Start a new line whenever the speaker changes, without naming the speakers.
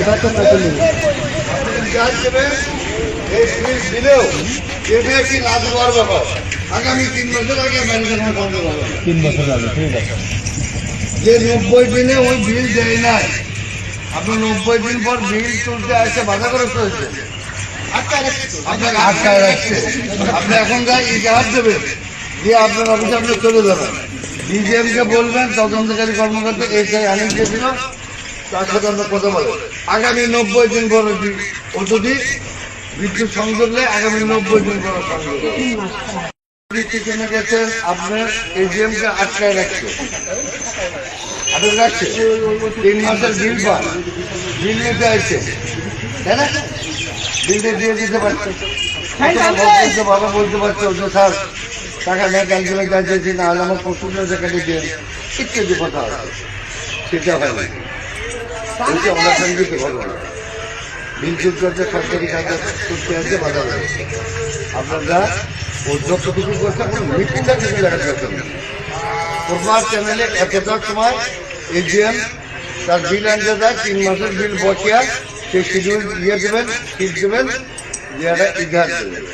এবার তো কত
দেবেন এই দিলেও এটা কি না দেওয়ার ব্যাপার? আগামী তিন বছর আগে বন্ধ
তিন বছর আগে ঠিক আছে।
যে নব্বই দিনে ওই বিল দেয় নাই আপনি নব্বই দিন পর বিল তুলতে আসে বাধাগ্রস্ত হয়েছে। আপনাকে আটকায় রাখছে। আপনি এখন যা ইজাহার দেবেন দিয়ে আপনার অফিসে আপনি চলে যাবেন। ডিজিএমকে বলবেন তদন্তকারী কর্মকর্তা এই সেই আনিস দিয়েছিল তার সাথে আমরা কথা বলেন আগামী নব্বই দিন পর অতটি বিদ্যুৎ সংযোগ নেই আগামী নব্বই দিন পর সংযোগ গেছে? আপনার এজিএম কে আটকায় রাখছে। আটক রাখছে? তিন মাসের বিল পান বিল নিতে আসছে তাই না? বিলটা দিয়ে দিতে পারছে। বাবা বলতে পারছে যে স্যার টাকা নেই ক্যালকুলেট যাচ্ছি না হলে আমার পশুদের জায়গাটা দিয়ে ইত্যাদি কথা আছে। সেটা হয় বলছি আমরা ঘটনা বিল চুপ করতে সরকারি কাজে করতে আছে বাধা লাগছে আপনারা ও যতটুকু করছে এখন মিটিংটা কিছু পারছেন না। তোমার চ্যানেলে এতটা সময় এজিএম তার বিল আনতে দেয় তিন মাসের বিল বকেয়া সেই শিডিউল দিয়ে দেবেন ঠিক দেবেন দিয়ে একটা ইতিহাস দেবেন।